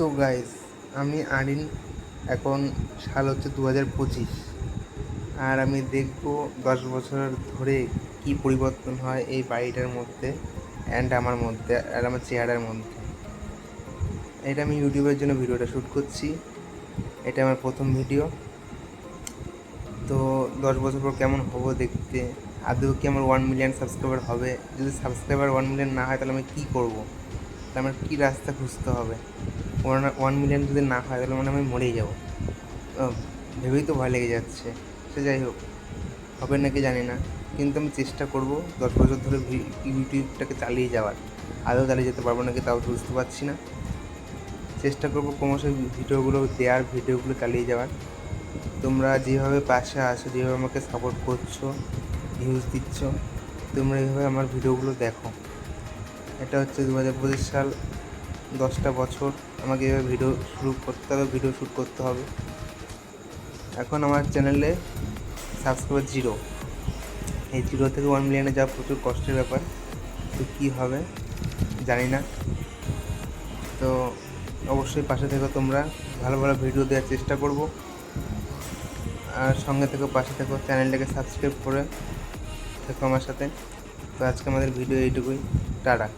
তো গাইস আমি আরিন, এখন সাল হচ্ছে দু হাজার পঁচিশ। আর আমি দেখব দশ বছর ধরে কি পরিবর্তন হয় এই বাড়িটার মধ্যে অ্যান্ড আমার মধ্যে আর আমার চেহারার মধ্যে। এটা আমি ইউটিউবের জন্য ভিডিওটা শ্যুট করছি। এটা আমার প্রথম ভিডিও। তো দশ বছর পর কেমন হব দেখতে? আদৌ কি আমার ওয়ান মিলিয়ন সাবস্ক্রাইবার হবে? যদি সাবস্ক্রাইবার ওয়ান মিলিয়ন না হয়, তাহলে আমি কী করব? তাহলে আমার কী রাস্তা খুঁজতে হবে? ওয়ান ওয়ান মিলিয়ন যদি না হয়, তাহলে মানে আমি মরেই যাব। ভেবেই তো ভয় লেগে যাচ্ছে। সে যাই হোক, হবে নাকি জানি না। কিন্তু আমি চেষ্টা করব দশ বছর ধরে ইউটিউবটাকে চালিয়ে যাওয়ার। আদৌ চালিয়ে যেতে পারব নাকি তাও বুঝতে পারছি না। চেষ্টা করব ক্রমশ ভিডিওগুলো দেওয়ার ভিডিওগুলো চালিয়ে যাওয়ার। তোমরা যেভাবে পাশে আসো যেভাবে আমাকে সাপোর্ট করছ ভিউজ দিচ্ছ, তোমরা এইভাবে আমার ভিডিওগুলো দেখো। এটা হচ্ছে দু হাজার পঁচিশ সাল দশটা বছর। আমাকে এভাবে ভিডিও শুরু করতে হবে ভিডিও শ্যুট করতে হবে। এখন আমার চ্যানেলে সাবস্ক্রাইবার জিরো এই জিরো থেকে ওয়ান মিলিয়নে যাওয়া প্রচুর কষ্টের ব্যাপার, তো কী হবে জানি না। তো অবশ্যই পাশে থেকে তোমরা, ভালো ভালো ভিডিও দেওয়ার চেষ্টা করব। আর সঙ্গে থেকে, পাশে থেকো চ্যানেলটাকে সাবস্ক্রাইব করে থেকো আমার সাথে। তো আজকে আমাদের ভিডিও এইটুকুই। টাটা।